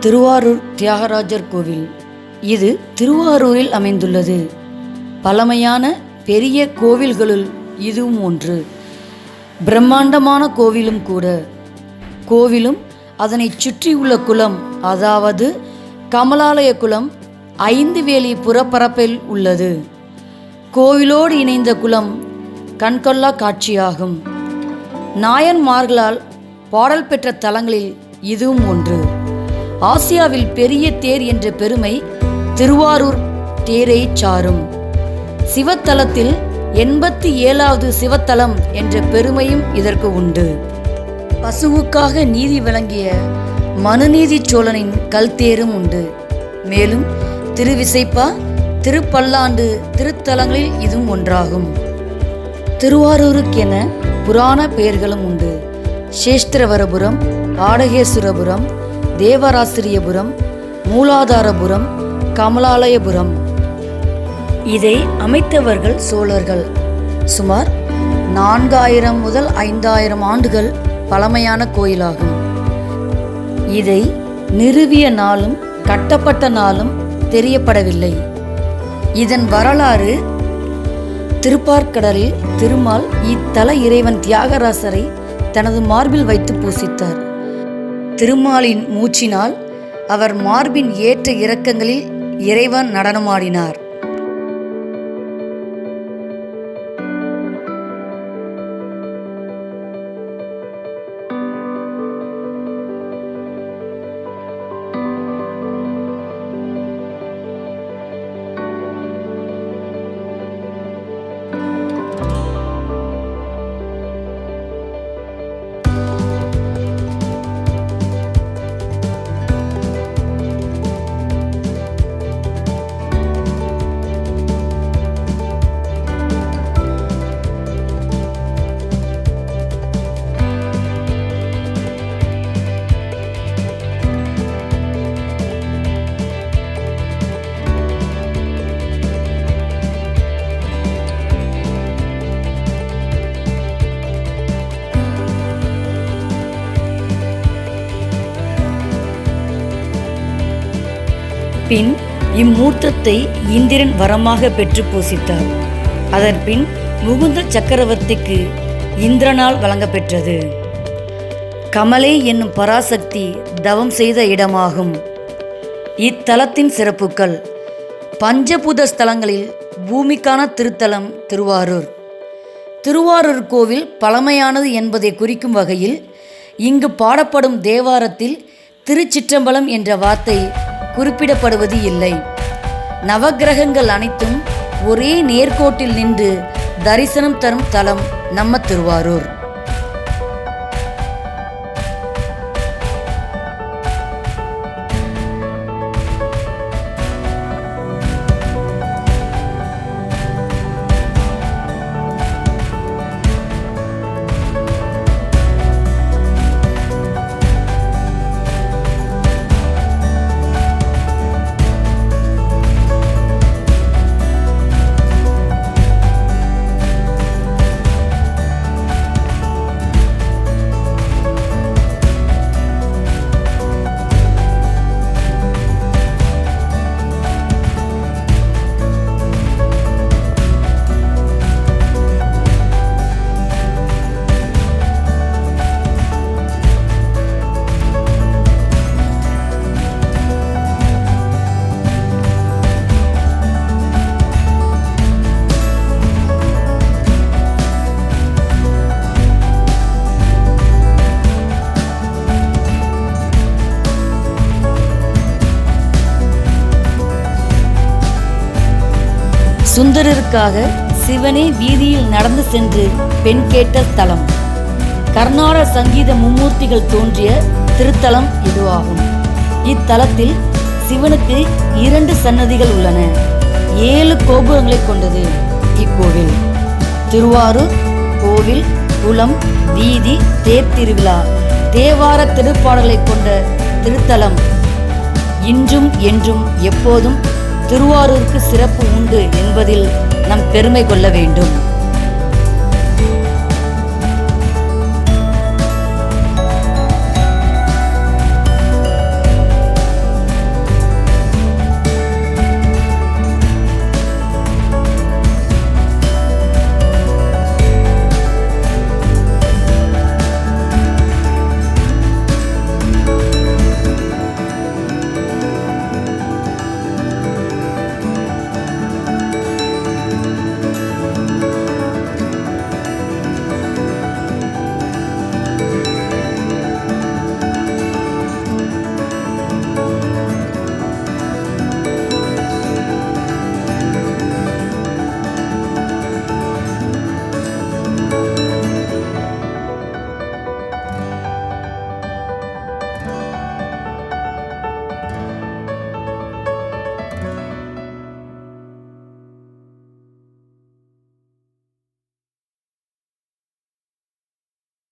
திருவாரூர் தியாகராஜர் கோவில். இது திருவாரூரில் அமைந்துள்ளது. பழமையான பெரிய கோவில்களுள் இதுவும் ஒன்று. பிரம்மாண்டமான கோவிலும் கூட. கோவிலும் அதனைச் சுற்றியுள்ள குளம் அதாவது கமலாலய குளம் ஐந்து வேலி புறப்பரப்பில் உள்ளது. கோவிலோடு இணைந்த குளம் கண்கொள்ளா காட்சியாகும். நாயன்மார்களால் பாடல் பெற்ற தலங்களில் இதுவும் ஒன்று. ஆசியாவில் பெரிய தேர் என்ற பெருமை திருவாரூர் தேரை சாரும். சிவத்தலத்தில் எண்பத்தி ஏழாவது சிவத்தலம் என்ற பெருமையும் இதற்கு உண்டு. பசுவுக்காக நீதி வழங்கிய மனுநீதி சோழனின் கல்தேரும் உண்டு. மேலும் திருவிசைப்பா திருப்பல்லாண்டு திருத்தலங்களில் இதுவும் ஒன்றாகும். திருவாரூருக்கென புராண பெயர்களும் உண்டு. சேஷ்திரவரபுரம் ஆடகேஸ்வரபுரம் தேவராசிரியபுரம் மூலாதாரபுரம் கமலாலயபுரம். இதை அமைத்தவர்கள் சோழர்கள். சுமார் நான்காயிரம் முதல் ஐந்தாயிரம் ஆண்டுகள் பழமையான கோயிலாகும். இதை நிறுவிய நாளும் கட்டப்பட்ட நாளும் தெரியப்படவில்லை. இதன் வரலாறு திருப்பார்க்கடலில் திருமால் இத்தல இறைவன் தியாகராசரை தனது மார்பில் வைத்து பூசித்தார். திருமாலின் மூச்சினால் அவர் மார்பின் ஏற்ற இறக்கங்களில் இறைவன் நடனமாடினார். பின் இம்மூர்த்தத்தை இந்திரன் வரமாக பெற்று பூசித்தார். அதன்பின் முகுந்த சக்கரவர்த்திக்கு இந்திரனால் வழங்கப்பெற்றது. கமலை என்னும் பராசக்தி தவம் செய்த இடமாகும். இத்தலத்தின் சிறப்புகள் பஞ்சபூத ஸ்தலங்களில் பூமிக்கான திருத்தலம் திருவாரூர். திருவாரூர் கோவில் பழமையானது என்பதை குறிக்கும் வகையில் இங்கு பாடப்படும் தேவாரத்தில் திருச்சிற்றம்பலம் என்ற வார்த்தை குறிப்பிடப்படுவது இல்லை. நவக்கிரகங்கள் அனைத்தும் ஒரே நேர்கோட்டில் நின்று தரிசனம் தரும் தலம் நம்ம திருவாரூர். சுந்தரருக்காக சிவனே வீதியில் நடந்து சென்று பெண் கேட்ட தலம். கர்நாடக சங்கீத மும்மூர்த்திகள் தோன்றிய திருத்தலம் இதுவாகும். இத்தலத்தில் சிவனுக்கு இரண்டு சன்னதிகள் உள்ளன. ஏழு கோபுரங்களை கொண்டது இக்கோவில். திருவாரூர் கோவில் குளம் வீதி தேர் திருவிழா தேவார திருப்பாடலை கொண்ட திருத்தலம். இன்றும் என்றும் எப்போதும் திருவாரூருக்கு சிறப்பு உண்டு என்பதில் நம் பெருமை கொள்ள வேண்டும்.